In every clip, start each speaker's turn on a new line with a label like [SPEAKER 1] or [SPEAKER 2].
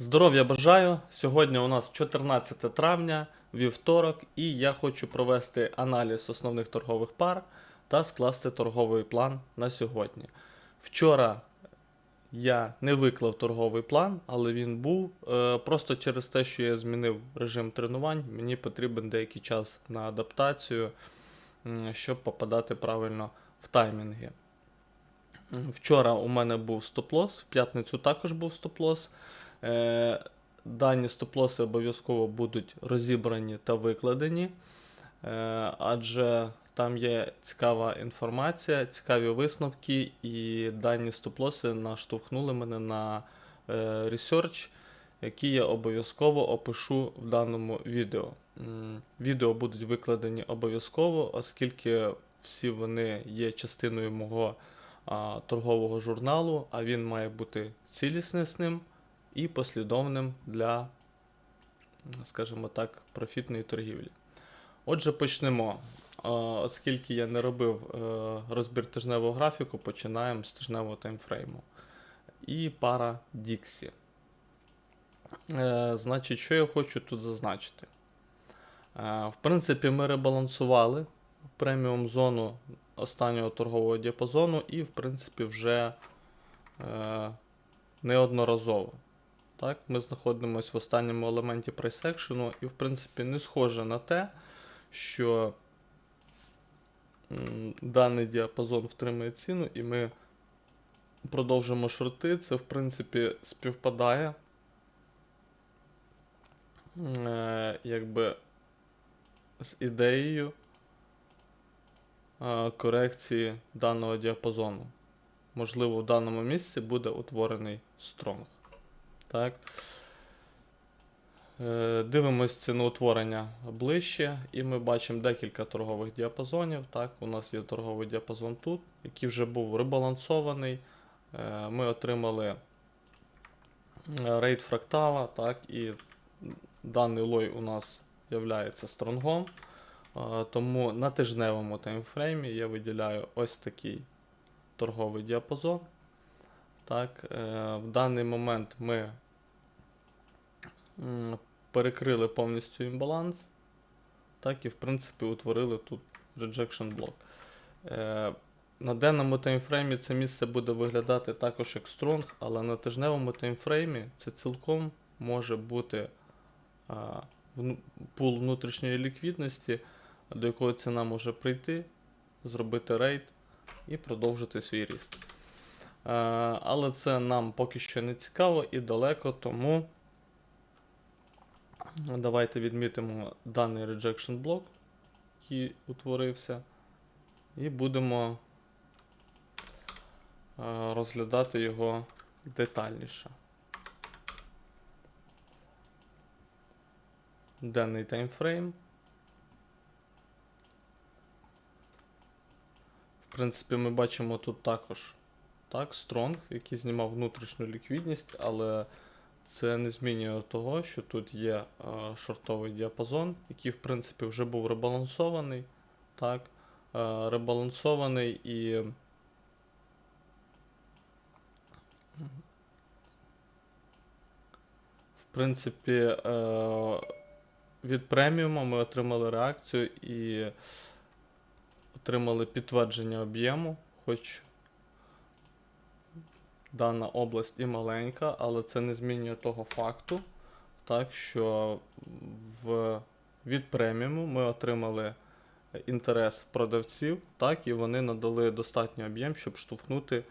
[SPEAKER 1] Здоров'я бажаю! Сьогодні у нас 14 травня, вівторок, і я хочу провести аналіз основних торгових пар та скласти торговий план на сьогодні. Вчора я не виклав торговий план, але він був. Е, Просто через те, що я змінив режим тренувань, мені потрібен деякий час на адаптацію, щоб попадати правильно в таймінги. Вчора у мене був стоп-лосс, в п'ятницю також був стоп-лосс. Е, Дані стоп-лоси обов'язково будуть розібрані та викладені, е, адже там є цікава інформація, цікаві висновки, і дані стоп-лоси наштовхнули мене на е, ресерч, який я обов'язково опишу в даному відео. Відео будуть викладені обов'язково, оскільки всі вони є частиною мого а, торгового журналу, а він має бути цілісним і послідовним для, скажімо так, профітної торгівлі. Отже, почнемо. Оскільки я не робив е, розбір тижневого графіку, починаємо з тижневого таймфрейму. І пара Dixie. Е, Значить, що я хочу тут зазначити? Е, В принципі, ми ребалансували преміум зону останнього торгового діапазону, і, в принципі, вже неодноразово. Так, Ми знаходимося в останньому елементі прайс-екшену, і, в принципі, не схоже на те, що даний діапазон втримує ціну, і ми продовжимо шорти. Це, в принципі, співпадає. Е, якби з ідеєю е, корекції даного діапазону. Можливо, в даному місці буде утворений стронг. Так. Е, Дивимось ціноутворення ближче, і ми бачимо декілька торгових діапазонів. Так, у нас є торговий діапазон тут, який вже був ребалансований. Е, Ми отримали е, рейд фрактала, так, і даний лой у нас є стронгом. Тому на тижневому таймфреймі я виділяю ось такий торговий діапазон. Так, в даний момент ми перекрили повністю імбаланс. Так, і в принципі утворили тут rejection блок. Е, на денному таймфреймі це місце буде виглядати також як стронг, але на тижневому таймфреймі це цілком може бути пул внутрішньої ліквідності, до якого ціна може прийти, зробити рейд і продовжити свій ріст. Е, але це нам поки що не цікаво і далеко, тому давайте відмітимо даний rejection блок, який утворився, і будемо е, розглядати його детальніше. Денний таймфрейм. В принципі, ми бачимо тут також так, Strong, який знімав внутрішню ліквідність, але це не змінює того, що тут є е, шортовий діапазон, який, в принципі, вже був ребалансований. Так, е, ребалансований і. В принципі, е, від преміума ми отримали реакцію і отримали підтвердження об'єму, хоч дана область і маленька, але це не змінює того факту, так, що в, від преміуму ми отримали інтерес продавців, так, і вони надали достатній об'єм, щоб штовхнути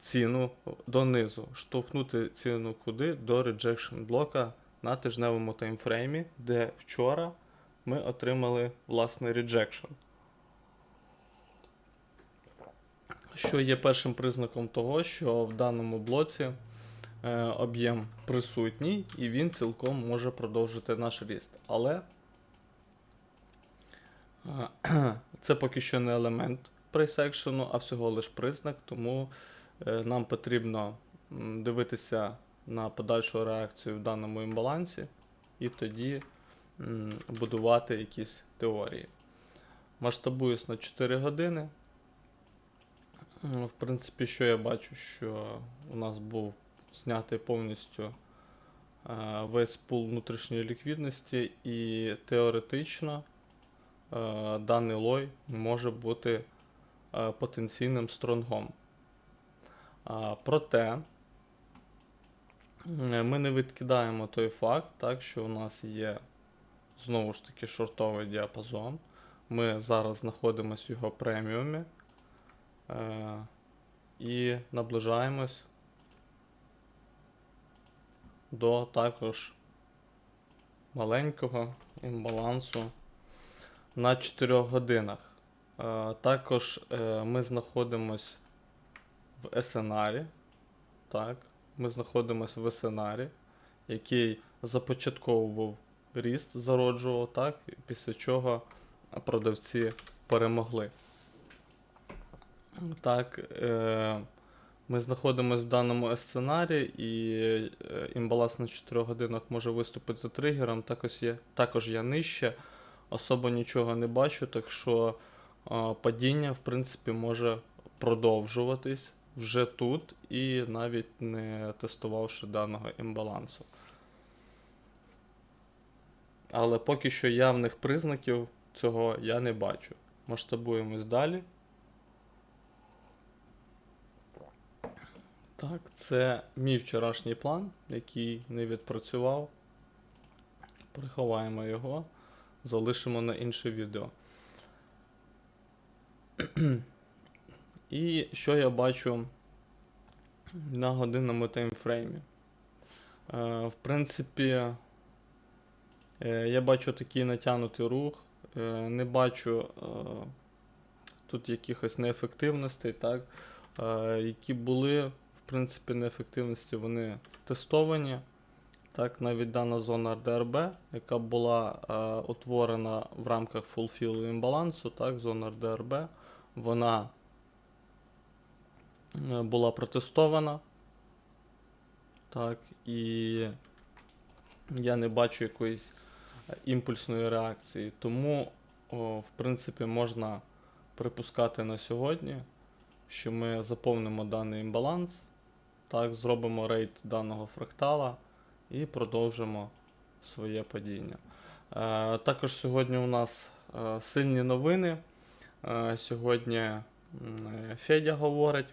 [SPEAKER 1] ціну донизу. Штовхнути ціну куди? До rejection блока на тижневому таймфреймі, де вчора ми отримали власне rejection. Що є першим признаком того, що в даному блоці е, об'єм присутній і він цілком може продовжити наш ріст. Але е, це поки що не елемент прайс-екшену, а всього лиш признак, тому е, нам потрібно дивитися на подальшу реакцію в даному імбалансі і тоді м, будувати якісь теорії. Масштабуюсь на 4 години. Ну, В принципі, що я бачу, що у нас був знятий повністю е, весь пул внутрішньої ліквідності, і теоретично е, даний лой може бути е, потенційним стронгом. Проте ми не відкидаємо той факт, так, що у нас є знову ж таки шортовий діапазон. Ми зараз знаходимося в його преміумі е, і наближаємось до також маленького імбалансу на 4 годинах. Е, також е, ми знаходимось в есенарі. Так, ми знаходимося в есенарі, який започатковував ріст, зароджував, так, після чого продавці перемогли. Так, е, ми знаходимося в даному сценарії, і е, імбаланс на 4 годинах може виступити тригером. Також є, також я нижче, особо нічого не бачу, так що е, падіння, в принципі, може продовжуватись вже тут і навіть не тестувавши даного імбалансу. Але поки що явних признаків цього я не бачу. Масштабуємось далі. Так, це мій вчорашній план, який не відпрацював. Приховаємо його, залишимо на інше відео. І що я бачу на годинному таймфреймі? Е, в принципі, е, я бачу такий натягнутий рух, е, не бачу тут якихось неефективностей, так, які були, принципі, неефективності, вони тестовані. Так, навіть дана зона RDRB, яка була е, утворена в рамках fulfill імбалансу, так, зона RDRB, вона е, була протестована. Так, і я не бачу якоїсь е, імпульсної реакції. Тому, о, в принципі, можна припускати на сьогодні, що ми заповнимо даний імбаланс, так, зробимо рейд даного фрактала і продовжимо своє падіння. Е, також сьогодні у нас е, сильні новини. Е, сьогодні е, Федя говорить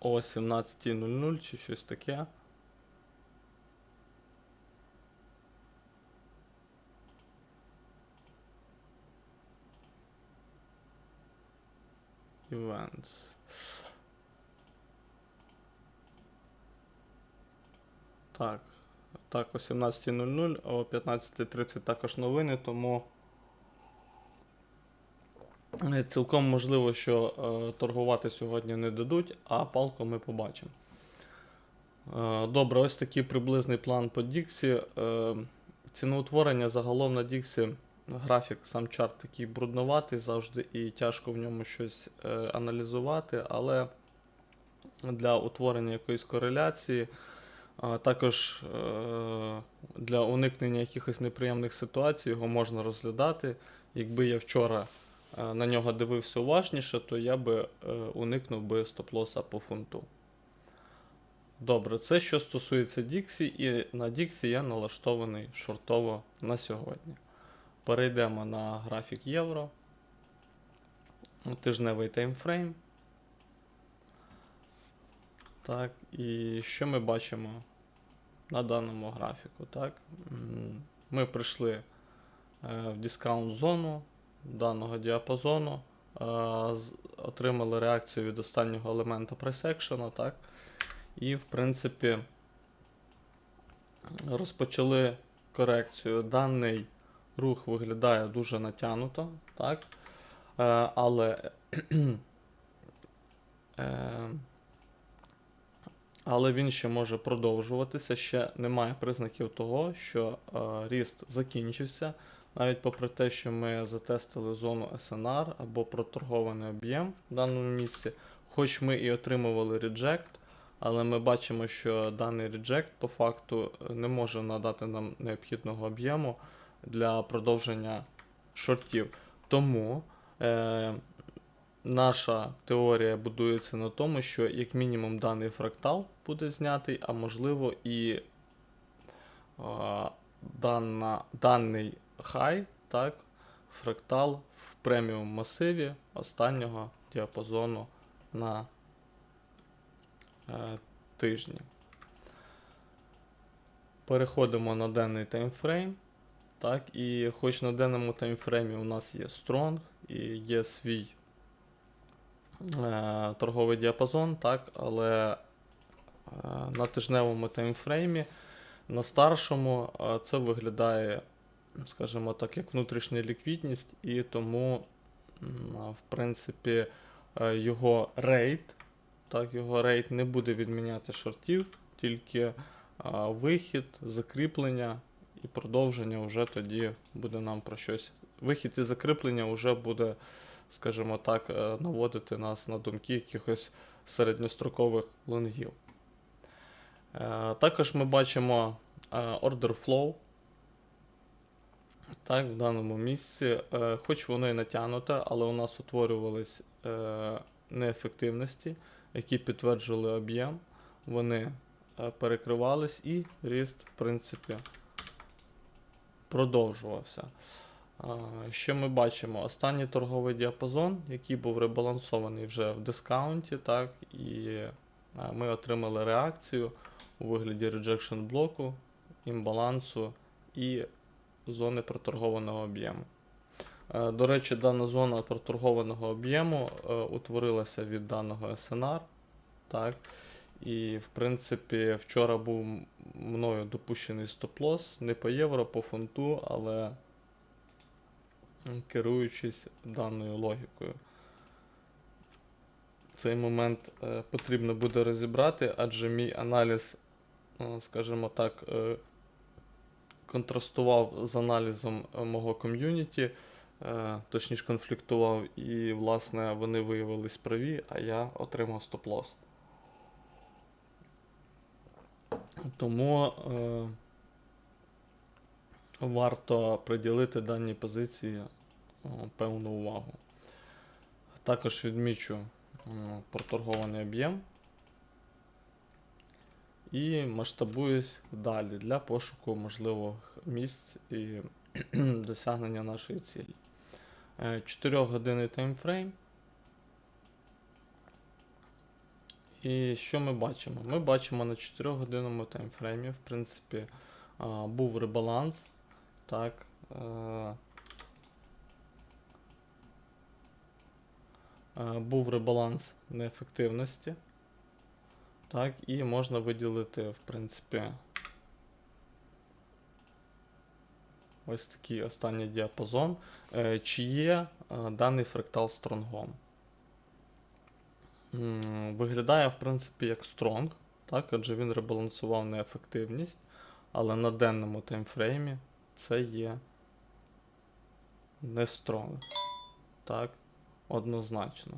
[SPEAKER 1] о 17.00 чи щось таке. Events. Так. Так, о 17.00, о 15.30 також новини, тому е, цілком можливо, що е, торгувати сьогодні не дадуть, а палку ми побачимо. Е, добре, ось такий приблизний план по Діксі. Е, ціноутворення загалом на Діксі графік, сам чарт такий брудноватий завжди і тяжко в ньому щось е, аналізувати, але для утворення якоїсь кореляції. А також е, для уникнення якихось неприємних ситуацій його можна розглядати. Якби я вчора е, на нього дивився уважніше, то я би е, уникнув би стоп-лоса по фунту. Добре, це що стосується Діксі, і на Діксі я налаштований шортово на сьогодні. Перейдемо на графік євро. Тижневий таймфрейм. Так, і що ми бачимо на даному графіку? Так? Ми прийшли е, в дискаунт зону даного діапазону, е, отримали реакцію від останнього елемента пресекшена, так? І, в принципі, розпочали корекцію. Даний рух виглядає дуже натягнуто, так? Е, але. е, але він ще може продовжуватися. Ще немає признаків того, що е, ріст закінчився. Навіть попри те, що ми затестили зону SNR або проторгований об'єм в даному місці, хоч ми і отримували реджект, але ми бачимо, що даний реджект по факту не може надати нам необхідного об'єму для продовження шортів. Тому е, наша теорія будується на тому, що як мінімум даний фрактал буде знятий, а можливо і а, дана, даний хай, так, фрактал в преміум масиві останнього діапазону на е, тижні. Переходимо на денний таймфрейм. Так, і хоч на денному таймфреймі у нас є Strong і є свій е, торговий діапазон, так, але е, на тижневому таймфреймі, на старшому е, це виглядає, скажімо так, як внутрішня ліквідність, і тому, в принципі, його рейд, так, його рейд не буде відміняти шортів, тільки вихід, закріплення і продовження вже тоді буде нам про щось. Вихід і закріплення вже буде, скажімо так, е, наводити нас на думки якихось середньострокових лонгів. Е, Також ми бачимо е, order flow. Так, в даному місці, хоч воно і натягнуте, але у нас утворювались неефективності, які підтверджували об'єм. Вони перекривались і ріст, в принципі, продовжувався. Що ми бачимо? Останній торговий діапазон, який був ребалансований вже в дискаунті, так, і ми отримали реакцію у вигляді rejection блоку, імбалансу і зони проторгованого об'єму. Е, До речі, дана зона проторгованого об'єму е, утворилася від даного SNR. Так? І, в принципі, вчора був мною допущений стоп-лосс не по євро, по фунту, але керуючись даною логікою. Цей момент е, потрібно буде розібрати, адже мій аналіз, е, скажімо так, е, контрастував з аналізом мого ком'юніті, точніше конфліктував, і, власне, вони виявились праві, а я отримав стоп-лосс. Тому варто приділити даній позиції е, певну увагу. Також відмічу е, проторгований об'єм і масштабуюсь далі для пошуку можливих місць і досягнення нашої цілі. 4 годинний таймфрейм. І що ми бачимо? Ми бачимо на 4 годинному таймфреймі, в принципі, був ребаланс. Так. е, е, Був ребаланс неефективності. Так, і можна виділити, в принципі, ось такий останній діапазон. Е, Чи є е, даний фрактал стронгом? Виглядає, в принципі, як стронг, так, адже він ребалансував неефективність, але на денному таймфреймі це є не стронг. Так, однозначно.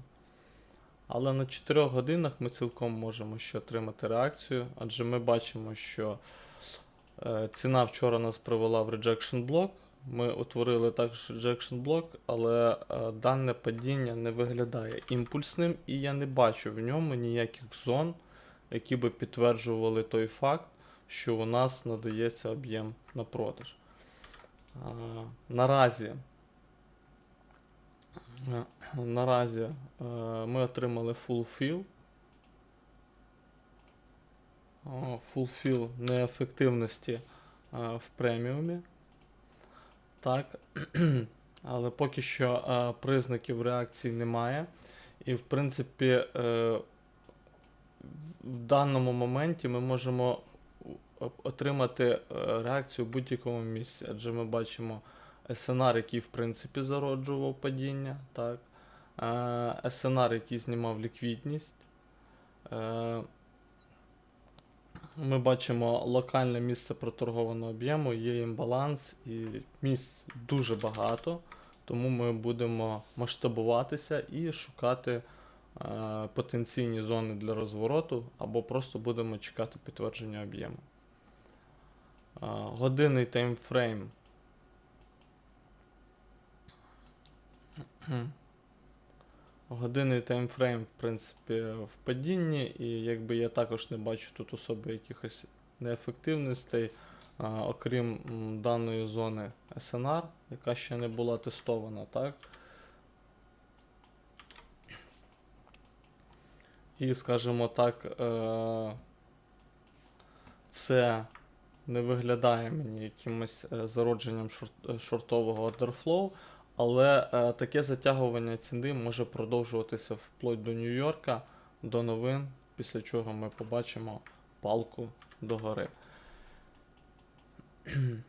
[SPEAKER 1] Але на 4 годинах ми цілком можемо ще отримати реакцію, адже ми бачимо, що е, ціна вчора нас привела в rejection блок. Ми утворили також rejection блок, але е, дане падіння не виглядає імпульсним, і я не бачу в ньому ніяких зон, які би підтверджували той факт, що у нас надається об'єм на продаж. Наразі, е, наразі е, ми отримали full fill. О, Full fill неефективності е, в преміумі. Так. Але поки що признаків реакції немає. І, в принципі, в даному моменті ми можемо отримати е, реакцію в будь-якому місці. Адже ми бачимо SNR, який, в принципі, зароджував падіння. Так. Е, SNR, який знімав ліквідність. Е, ми бачимо локальне місце проторгованого об'єму, є імбаланс і місць дуже багато, тому ми будемо масштабуватися і шукати е, потенційні зони для розвороту, або просто будемо чекати підтвердження об'єму. Годинний таймфрейм. Годинний таймфрейм, в принципі, в падінні, і якби я також не бачу тут особи якихось неефективностей. а, окрім даної зони SNR, яка ще не була тестована, так? І, скажімо так, е, це не виглядає мені якимось е, зародженням шорт- е, шортового ордерфлоу, але е, таке затягування ціни може продовжуватися вплоть до Нью-Йорка, до новин, після чого ми побачимо палку догори.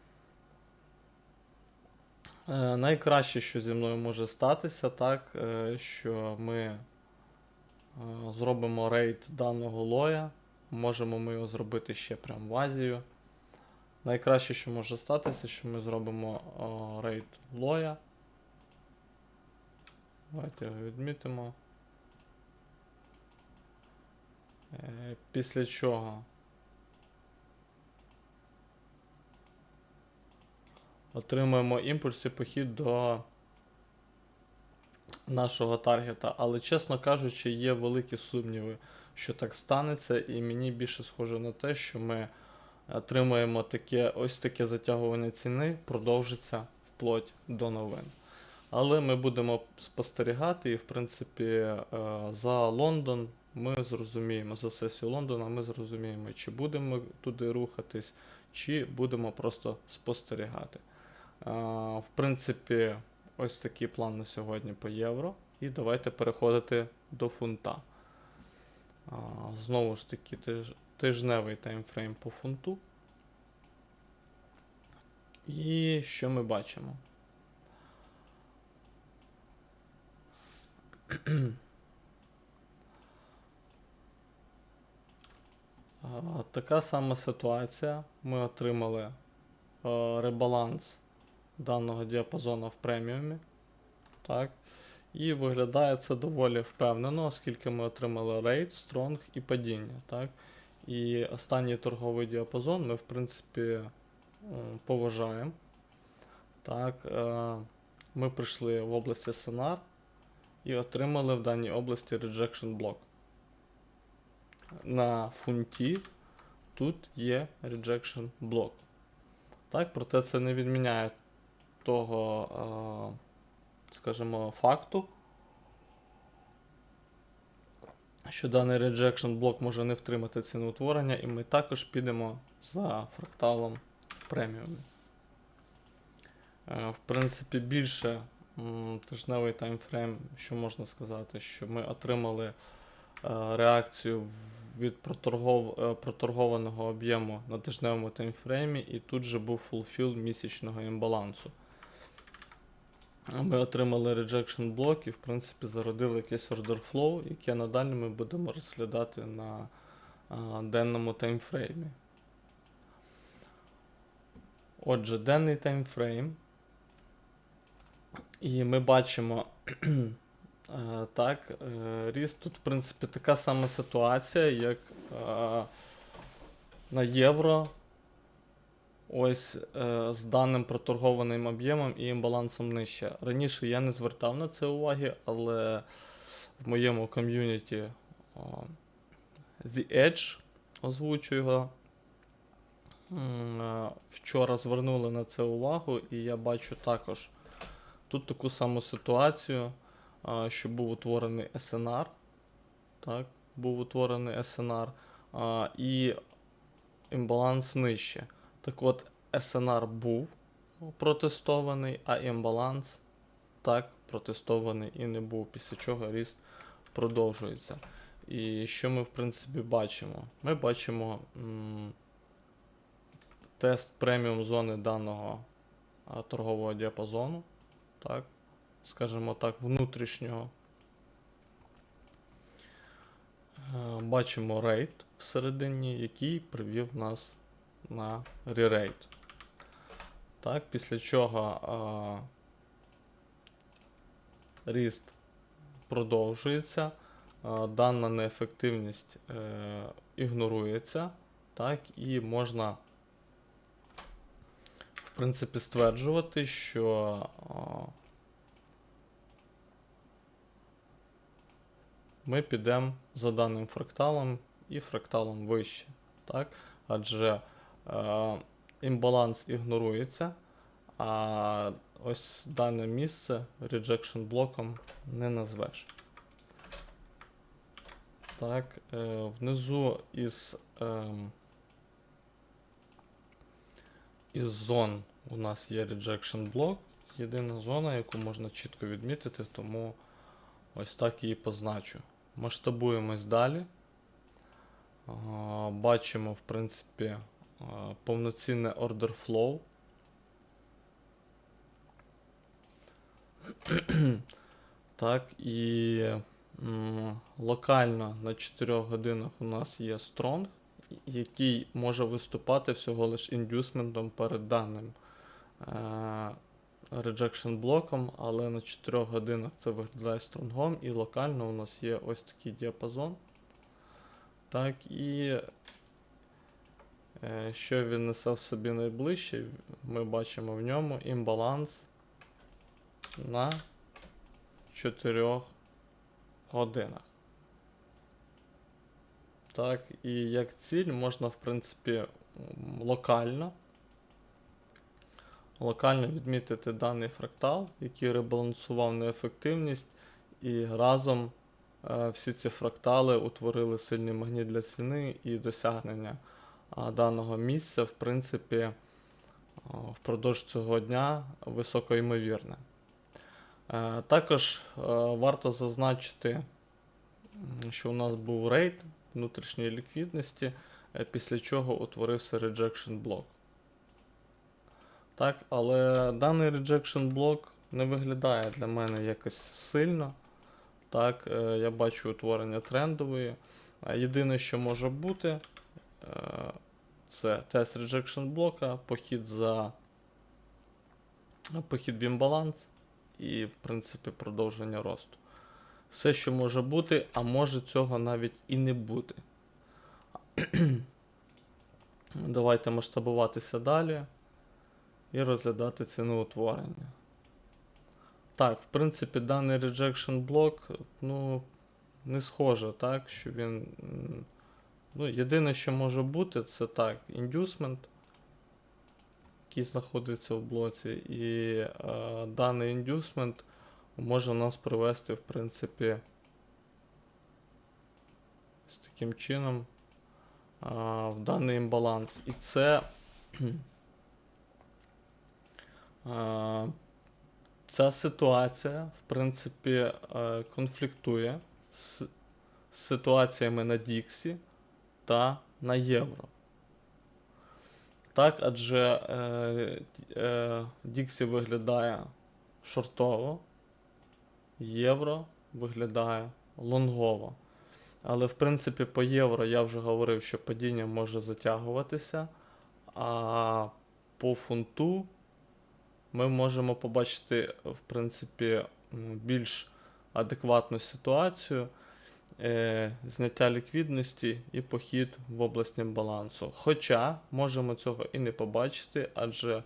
[SPEAKER 1] Найкраще, що зі мною може статися, так, що ми зробимо рейд даного лоя. Можемо ми його зробити ще прямо в Азію. Найкраще, що може статися, що ми зробимо о, рейд лоя. Давайте його відмітимо. Е, Після чого отримуємо імпульс і похід до нашого таргета. Але, чесно кажучи, є великі сумніви, що так станеться, і мені більше схоже на те, що ми отримаємо таке, ось таке затягування ціни, продовжиться вплоть до новин. Але ми будемо спостерігати, і, в принципі, е, за Лондон ми зрозуміємо, за сесію Лондона ми зрозуміємо, чи будемо туди рухатись, чи будемо просто спостерігати. Е, В принципі, ось такий план на сьогодні по євро. І давайте переходити до фунта. Знову ж таки, тижневий таймфрейм по фунту. І що ми бачимо? Така сама ситуація. Ми отримали е, ребаланс даного діапазону в преміумі. Так. І виглядає це доволі впевнено, оскільки ми отримали рейд, стронг і падіння. Так? І останній торговий діапазон ми, в принципі, е, поважаємо. Так, е, ми прийшли в область SNR і отримали в даній області rejection block. На фунті тут є rejection block. Так, проте це не відміняє того, е, скажімо, факту, що даний rejection блок може не втримати ціноутворення, і ми також підемо за фракталом в. Е, В принципі, більше тижневий таймфрейм, що можна сказати, що ми отримали е, реакцію від проторгов, е, проторгованого об'єму на тижневому таймфреймі, і тут же був фулфіл місячного імбалансу. Ми отримали rejection блок і, в принципі, зародили якийсь order flow, яке надалі ми будемо розглядати на а, денному таймфреймі. Отже, денний таймфрейм. І ми бачимо так, е, ріст. Тут, в принципі, така сама ситуація, як на євро. Ось е, з даним проторгованим об'ємом і імбалансом нижче. Раніше я не звертав на це уваги, але в моєму ком'юніті о, The Edge озвучу його. е, Вчора звернули на це увагу, і я бачу також тут таку саму ситуацію, а, що був утворений SNR. Так, був утворений SNR, а, і імбаланс нижче. Так от, SNR був протестований, а імбаланс так протестований і не був, після чого ріст продовжується. І що ми, в принципі, бачимо? Ми бачимо м, тест преміум зони даного а, торгового діапазону, так, скажімо так, внутрішнього. Е, Бачимо рейд всередині, який привів нас на ререйд. Так, після чого а, ріст продовжується, а, дана неефективність е, ігнорується, так, і можна, в принципі, стверджувати, що а, ми підемо за даним фракталом і фракталом вище. Так? Адже імбаланс ігнорується, а ось дане місце rejection блоком не назвеш. Так, е, внизу із, ем, із зон у нас є rejection блок. Єдина зона, яку можна чітко відмітити, тому ось так її позначу. Масштабуємось далі. Бачимо, в принципі, повноцінне order flow. Так, і м, локально на 4 годинах у нас є Strong, який може виступати всього лише індюсментом перед даним е, rejection блоком, але на 4 годинах це виглядає стронгом, і локально у нас є ось такий діапазон. Так, і е, що він несе в собі найближче, ми бачимо в ньому імбаланс на 4 годинах. Так, і як ціль можна, в принципі, локально. Локально відмітити даний фрактал, який ребалансував неефективність, і разом е, всі ці фрактали утворили сильний магніт для ціни і досягнення даного місця, в принципі, впродовж цього дня високоймовірне. Е, Також е, варто зазначити, що у нас був рейд внутрішньої ліквідності, е, після чого утворився rejection блок. Так, але даний rejection блок не виглядає для мене якось сильно. Так, я бачу утворення трендової. Єдине, що може бути, це тест rejection блока, похід за похід в імбаланс і, в принципі, продовження росту. Все, що може бути, а може цього навіть і не бути. Давайте масштабуватися далі і розглядати ціноутворення. Так, в принципі, даний rejection блок, ну, не схоже, так, що він. Ну, єдине, що може бути, це так, inducement, який знаходиться в блоці, і е, даний inducement може нас привести, в принципі, з таким чином а, в даний імбаланс. І це. а, Ця ситуація, в принципі, е, конфліктує з ситуаціями на Діксі та на Євро. Так, адже е, е, Діксі виглядає шортово, Євро виглядає лонгово. Але, в принципі, по євро я вже говорив, що падіння може затягуватися, а по фунту ми можемо побачити, в принципі, більш адекватну ситуацію, зняття ліквідності і похід в область балансу. Хоча можемо цього і не побачити, адже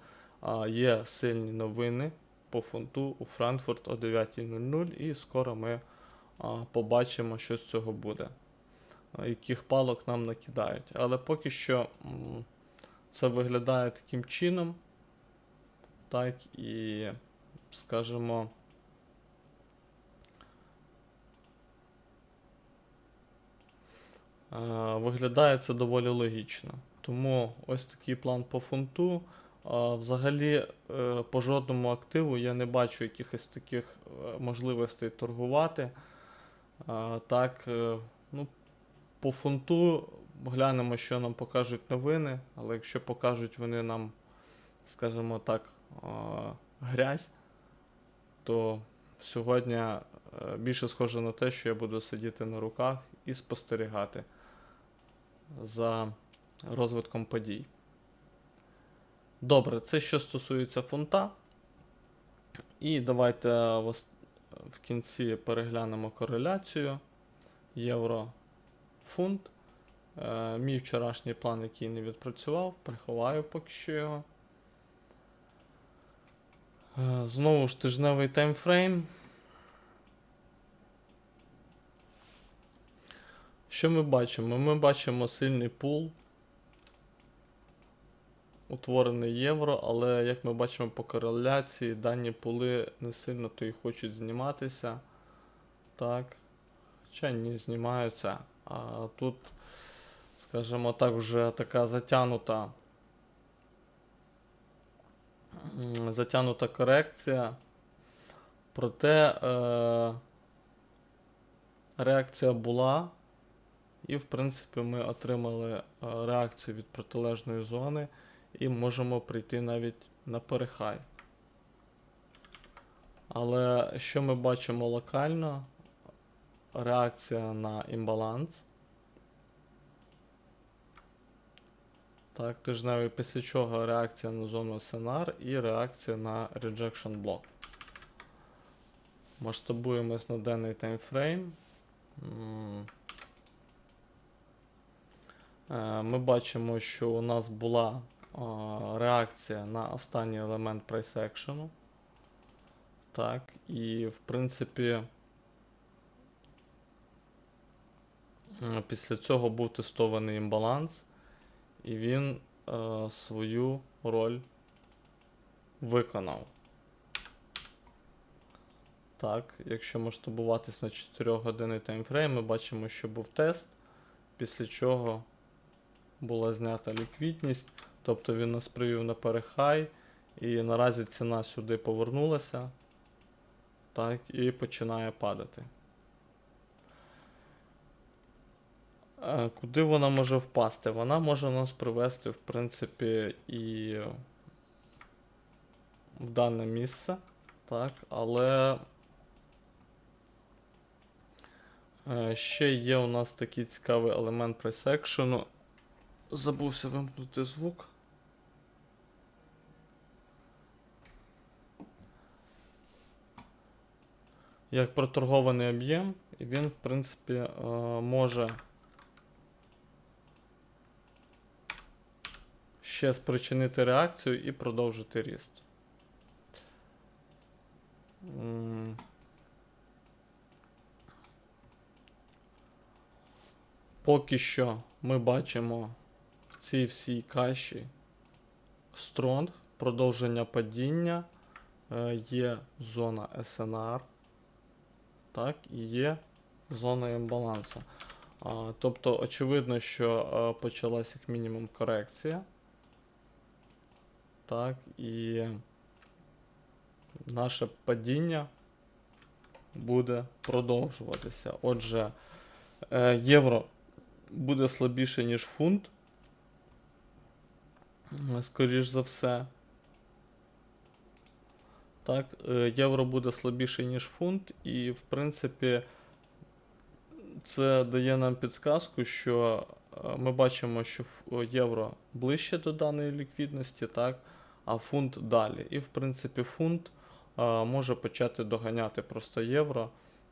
[SPEAKER 1] є сильні новини по фунту у Франкфурт о 9.00, і скоро ми побачимо, що з цього буде, яких палок нам накидають. Але поки що це виглядає таким чином. Так, і, скажімо, виглядає це доволі логічно. Тому ось такий план по фунту. Взагалі, е, по жодному активу я не бачу якихось таких е, можливостей торгувати. Так, е, ну, по фунту глянемо, що нам покажуть новини, але якщо покажуть вони нам, скажімо так, грязь, то сьогодні е, більше схоже на те, що я буду сидіти на руках і спостерігати за розвитком подій. Добре, це що стосується фунта. І давайте в кінці переглянемо кореляцію євро-фунт. Е, Мій вчорашній план, який не відпрацював, приховаю поки що його. Е, Знову ж тижневий таймфрейм. Що ми бачимо? Ми бачимо сильний пул. утворений євро, але як ми бачимо по кореляції, дані пули не сильно то і хочуть зніматися. Так. Хоча ні, знімаються. А тут, скажімо так, вже така затянута. Затянута корекція. Проте е, реакція була. І, в принципі, ми отримали е, реакцію від протилежної зони і можемо прийти навіть на перехай. Але що ми бачимо локально? Реакція на імбаланс. Так, тижневий після чого реакція на зону SNR і реакція на rejection block. Масштабуємось на денний таймфрейм. Е, Ми бачимо, що у нас була реакція на останній елемент price action. Так, і в принципі. Після цього був тестований імбаланс, і він е, свою роль виконав. Так, якщо масштабуватись на 4 години таймфрейм, ми бачимо, що був тест, після чого була знята ліквідність, тобто він нас привів на перехай, і наразі ціна сюди повернулася. Так, і починає падати. Е, Куди вона може впасти? Вона може нас привести, в принципі, і в дане місце. Так, але е, ще є у нас такий цікавий елемент пресекшену. Забувся вимкнути звук. Як проторгований об'єм, і він, в принципі, е, може ще спричинити реакцію і продовжити ріст. Поки що ми бачимо цій всій каші стронг, продовження падіння, е, є зона SNR, так, і є зона імбалансу. А, тобто, очевидно, що е, почалась як мінімум корекція. Так, і наше падіння буде продовжуватися. Отже, е, євро буде слабіше, ніж фунт. Е, Скоріш за все. Так, е, євро буде слабіше, ніж фунт, і, в принципі, це дає нам підсказку, що е, ми бачимо, що євро ближче до даної ліквідності, так, а фунт далі. І, в принципі, фунт е, може почати доганяти просто євро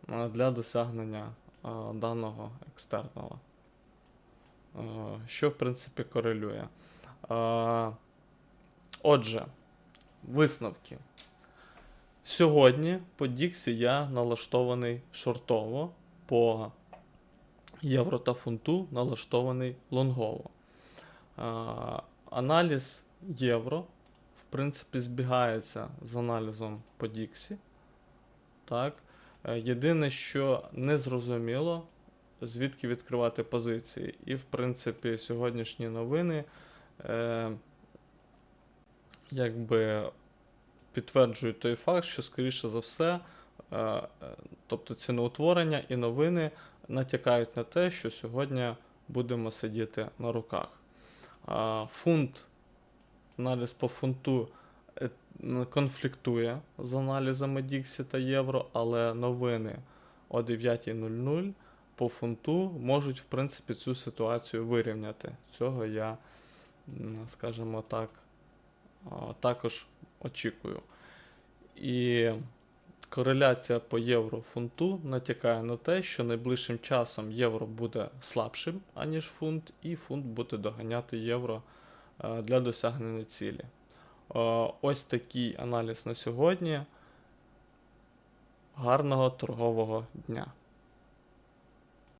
[SPEAKER 1] е, для досягнення е, даного екстернала. Е, Що, в принципі, корелює. Отже, висновки. Сьогодні по Діксі я налаштований шортово, по євро та фунту налаштований лонгово. Аналіз євро, в принципі, збігається з аналізом по Діксі. Так. Е, Єдине, що не зрозуміло, звідки відкривати позиції. І, в принципі, сьогоднішні новини е, якби підтверджують той факт, що, скоріше за все, е, е, тобто ціноутворення і новини натякають на те, що сьогодні будемо сидіти на руках. А, Фунт, аналіз по фунту е, конфліктує з аналізами Діксі та Євро, але новини о 9.00 по фунту можуть, в принципі, цю ситуацію вирівняти. Цього я, скажімо так, також очікую. І кореляція по євро-фунту натякає на те, що найближчим часом євро буде слабшим, аніж фунт, і фунт буде доганяти євро е, для досягнення цілі. Е, Ось такий аналіз на сьогодні. Гарного торгового дня!